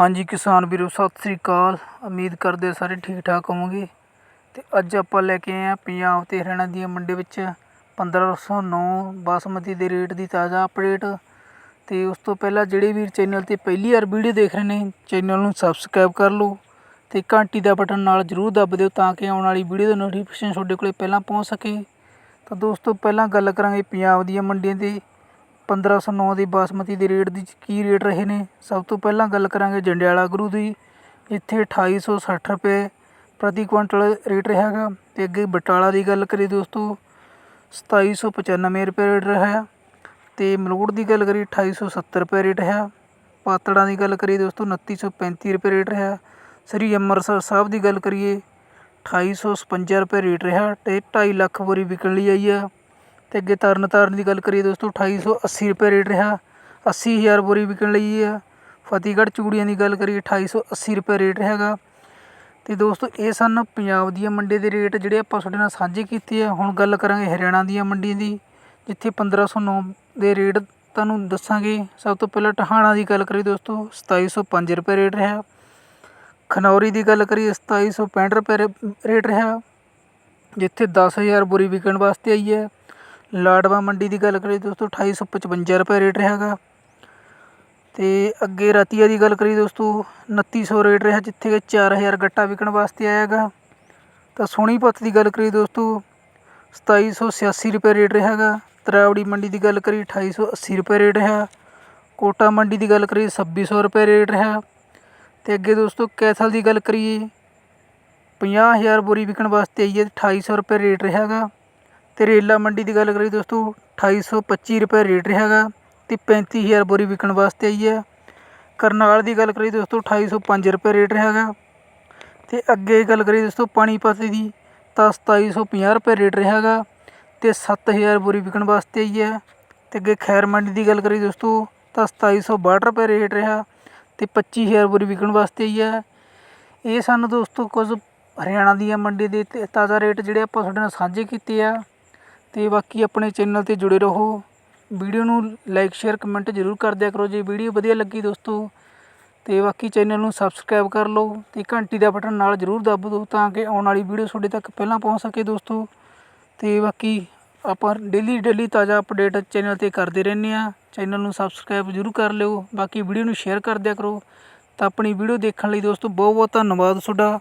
ਹਾਂਜੀ ਕਿਸਾਨ ਵੀਰੋ, ਸਤਿ ਸ੍ਰੀ ਅਕਾਲ। ਉਮੀਦ ਕਰਦੇ ਸਾਰੇ ਠੀਕ ਠਾਕ ਹੋਵੋਗੇ। ਤੇ ਅੱਜ ਆਪਾਂ ਲੈ ਕੇ ਆਏ ਆ ਪੰਜਾਬ ਤੇ ਹਰਿਆਣਾ ਦੀਆਂ ਮੰਡੀ ਵਿੱਚ 1509 ਬਾਸਮਤੀ ਦੇ ਰੇਟ ਦੀ ਤਾਜ਼ਾ ਅਪਡੇਟ। ਤੇ ਉਸ ਤੋਂ ਪਹਿਲਾਂ ਜਿਹੜੇ ਵੀਰ ਚੈਨਲ ਤੇ ਪਹਿਲੀ ਵਾਰ ਵੀਡੀਓ ਦੇਖ ਰਹੇ ਨੇ, ਚੈਨਲ ਨੂੰ ਸਬਸਕ੍ਰਾਈਬ ਕਰ ਲਓ ਤੇ ਘੰਟੀ ਦਾ ਬਟਨ ਨਾਲ ਜਰੂਰ ਦੱਬ ਦਿਓ ਤਾਂ ਕਿ ਆਉਣ ਵਾਲੀ ਵੀਡੀਓ ਦਾ ਨੋਟੀਫਿਕੇਸ਼ਨ ਤੁਹਾਡੇ ਕੋਲੇ ਪਹਿਲਾਂ ਪਹੁੰਚ ਸਕੇ। ਤਾਂ ਦੋਸਤੋ, ਪਹਿਲਾਂ ਗੱਲ ਕਰਾਂਗੇ ਪੰਜਾਬ ਦੀਆਂ ਮੰਡੀਆਂ ਦੀ। 1509 ਦੀ ਬਾਸਮਤੀ ਦੇ ਰੇਟ ਦੀ ਕੀ ਰੇਟ ਰਹੇ ਨੇ? ਸਭ ਤੋਂ ਪਹਿਲਾਂ ਗੱਲ ਕਰਾਂਗੇ ਜੰਡਿਆਲਾ ਗੁਰੂ ਦੀ। ਇੱਥੇ 2860 ਰੁਪਏ ਪ੍ਰਤੀ ਕੁਇੰਟਲ ਰੇਟ ਰਿਹਾ ਰਿਹਾਗਾ ਅਤੇ ਅੱਗੇ ਬਟਾਲਾ ਦੀ ਗੱਲ ਕਰੀਏ ਦੋਸਤੋ 2795 ਰੁਪਏ ਰੇਟ ਰਿਹਾ ਅਤੇ ਮਲੋੜ ਦੀ ਗੱਲ ਕਰੀਏ, ਅਠਾਈ ਸੌ ਸੱਤਰ ਰੁਪਏ ਰੇਟ ਰਿਹਾ ਪਾਤੜਾਂ ਦੀ ਗੱਲ ਕਰੀਏ ਦੋਸਤੋ 2935 ਰੁਪਏ ਰੇਟ ਰਿਹਾ ਸ੍ਰੀ ਅੰਮ੍ਰਿਤਸਰ ਸਾਹਿਬ ਦੀ ਗੱਲ ਕਰੀਏ 2856 ਰੁਪਏ ਰੇਟ ਰਿਹਾ ਤੇ 2.5 ਲੱਖ ਬੋਰੀ ਵਿਕਣ ਲਈ ਆਈ ਆ ਅਤੇ ਅੱਗੇ ਤਰਨ ਤਾਰਨ ਦੀ ਗੱਲ ਕਰੀਏ ਦੋਸਤੋ 2880 ਰੁਪਏ ਰੇਟ ਰਿਹਾ। ਅੱਸੀ ਹਜ਼ਾਰ ਬੋਰੀ ਵਿਕਣ ਲਈ ਆ। ਫਤਿਹਗੜ੍ਹ ਚੂੜੀਆਂ ਦੀ ਗੱਲ ਕਰੀਏ 2880 ਰੁਪਏ ਰੇਟ ਹੈਗਾ ਅਤੇ ਦੋਸਤੋ, ਇਹ ਸਨ ਪੰਜਾਬ ਦੀਆਂ ਮੰਡੀ ਦੇ ਰੇਟ, ਜਿਹੜੇ ਆਪਾਂ ਤੁਹਾਡੇ ਨਾਲ ਸਾਂਝੇ ਕੀਤੇ ਆ। ਹੁਣ ਗੱਲ ਕਰਾਂਗੇ ਹਰਿਆਣਾ ਦੀਆਂ ਮੰਡੀਆਂ ਦੀ, ਜਿੱਥੇ 1509 ਦੇ ਰੇਟ ਤੁਹਾਨੂੰ ਦੱਸਾਂਗੇ। ਸਭ ਤੋਂ ਪਹਿਲਾਂ ਟਹਾਣਾ ਦੀ ਗੱਲ ਕਰੀਏ ਦੋਸਤੋ 2705 ਰੁਪਏ ਰੇਟ ਰਿਹਾ। ਖਨੌਰੀ ਦੀ ਗੱਲ ਕਰੀਏ 2765 ਰੁਪਏ ਰੇ- ਰੇਟ ਰਿਹਾ। ਜਿੱਥੇ 10000 ਬੋਰੀ ਵਿਕਣ ਵਾਸਤੇ ਆਈ ਹੈ। ਲਾਡਵਾ ਮੰਡੀ ਦੀ ਗੱਲ ਕਰੀਏ ਦੋਸਤੋ 2855 ਰੁਪਏ ਰੇਟ ਰਿਹਾਗਾ ਤੇ ਅੱਗੇ ਰਤੀਆ ਦੀ ਗੱਲ ਕਰੀਏ ਦੋਸਤੋ 2900 ਰੇਟ ਰਿਹਾ, ਜਿੱਥੇ ਕਿ 4000 ਗੱਟਾ ਵਿਕਣ ਵਾਸਤੇ ਆਇਆ ਹੈਗਾ। ਤਾਂ ਸੋਨੀਪਤ ਦੀ ਗੱਲ ਕਰੀਏ ਦੋਸਤੋ 2786 ਰੁਪਏ ਰੇਟ ਰਿਹਾ ਰਿਹਾਗਾ ਤਰਾਵੜੀ ਮੰਡੀ ਦੀ ਗੱਲ ਕਰੀਏ 2880 ਰੁਪਏ ਰੇਟ ਰਿਹਾ। ਕੋਟਾ ਮੰਡੀ ਦੀ ਗੱਲ ਕਰੀਏ 2600 ਰੁਪਏ ਰੇਟ ਰਿਹਾ। ਤੇ ਅੱਗੇ ਦੋਸਤੋ, ਕੈਥਲ ਦੀ ਗੱਲ ਕਰੀਏ 50000 ਬੋਰੀ ਵਿਕਣ ਵਾਸਤੇ ਆਈ ਹੈ 2800 ਰੁਪਏ ਰੇਟ ਰਿਹਾ ਹੈਗਾ। ਅਤੇ ਰੇਲਾ ਮੰਡੀ ਦੀ ਗੱਲ ਕਰੀਏ ਦੋਸਤੋ 2825 ਰੁਪਏ ਰੇਟ ਰਿਹਾ ਹੈਗਾ ਅਤੇ ਪੈਂਤੀ ਹਜ਼ਾਰ ਬੋਰੀ ਵਿਕਣ ਵਾਸਤੇ ਆਈ ਹੈ। ਕਰਨਾਲ ਦੀ ਗੱਲ ਕਰੀਏ ਦੋਸਤੋ 2805 ਰੁਪਏ ਰੇਟ ਰਿਹਾ ਰਿਹਾਗਾ ਅਤੇ ਅੱਗੇ ਗੱਲ ਕਰੀਏ ਦੋਸਤੋ, ਪਾਣੀਪਤ ਦੀ ਤਾਂ 2750 ਰੁਪਏ ਰੇਟ ਰਿਹਾਗਾ ਤੇ 7000 ਬੋਰੀ ਵਿਕਣ ਵਾਸਤੇ ਆਈ ਹੈ। ਅਤੇ ਅੱਗੇ ਖੈਰ ਮੰਡੀ ਦੀ ਗੱਲ ਕਰੀਏ ਦੋਸਤੋ, ਤਾਂ 2762 ਰੁਪਏ ਰੇਟ ਰਿਹਾ ਅਤੇ ਪੱਚੀ ਹਜ਼ਾਰ ਬੋਰੀ ਵਿਕਣ ਵਾਸਤੇ ਆਈ ਹੈ। ਇਹ ਸਾਨੂੰ ਦੋਸਤੋ ਕੁਝ ਹਰਿਆਣਾ ਦੀਆਂ ਮੰਡੀ ਦੇ ਤਾਜ਼ਾ ਰੇਟ ਜਿਹੜੇ ਆਪਾਂ ਤੁਹਾਡੇ ਨਾਲ ਸਾਂਝੇ ਕੀਤੇ ਆ। ਅਤੇ ਬਾਕੀ ਆਪਣੇ ਚੈਨਲ ਤੇ ਜੁੜੇ ਰਹੋ। ਵੀਡੀਓ ਨੂੰ ਲਾਈਕ ਸ਼ੇਅਰ ਕਮੈਂਟ ਜ਼ਰੂਰ ਕਰ ਦਿਆ ਕਰੋ। ਜੇ ਵੀਡੀਓ ਵਧੀਆ ਲੱਗੀ ਦੋਸਤੋ ਅਤੇ ਬਾਕੀ ਚੈਨਲ ਨੂੰ ਸਬਸਕ੍ਰਾਈਬ ਕਰ ਲਓ ਅਤੇ ਘੰਟੀ ਦਾ ਬਟਨ ਨਾਲ ਜ਼ਰੂਰ ਦੱਬ ਦਿਓ ਤਾਂ ਕਿ ਆਉਣ ਵਾਲੀ ਵੀਡੀਓ ਤੁਹਾਡੇ ਤੱਕ ਪਹਿਲਾਂ ਪਹੁੰਚ ਸਕੇ ਦੋਸਤੋ। ਅਤੇ ਬਾਕੀ ਆਪਾਂ ਡੇਲੀ ਡੇਲੀ ਤਾਜ਼ਾ ਅਪਡੇਟ ਚੈਨਲ ਤੇ ਕਰਦੇ ਰਹਿੰਦੇ ਆ ਚੈਨਲ ਨੂੰ ਸਬਸਕ੍ਰਾਈਬ ਜ਼ਰੂਰ ਕਰ ਲਿਓ। ਬਾਕੀ ਵੀਡੀਓ ਨੂੰ ਸ਼ੇਅਰ ਕਰ ਦਿਆ ਕਰੋ। ਤਾਂ ਆਪਣੀ ਵੀਡੀਓ ਦੇਖਣ ਲਈ ਦੋਸਤੋ ਬਹੁਤ ਬਹੁਤ ਧੰਨਵਾਦ ਤੁਹਾਡਾ।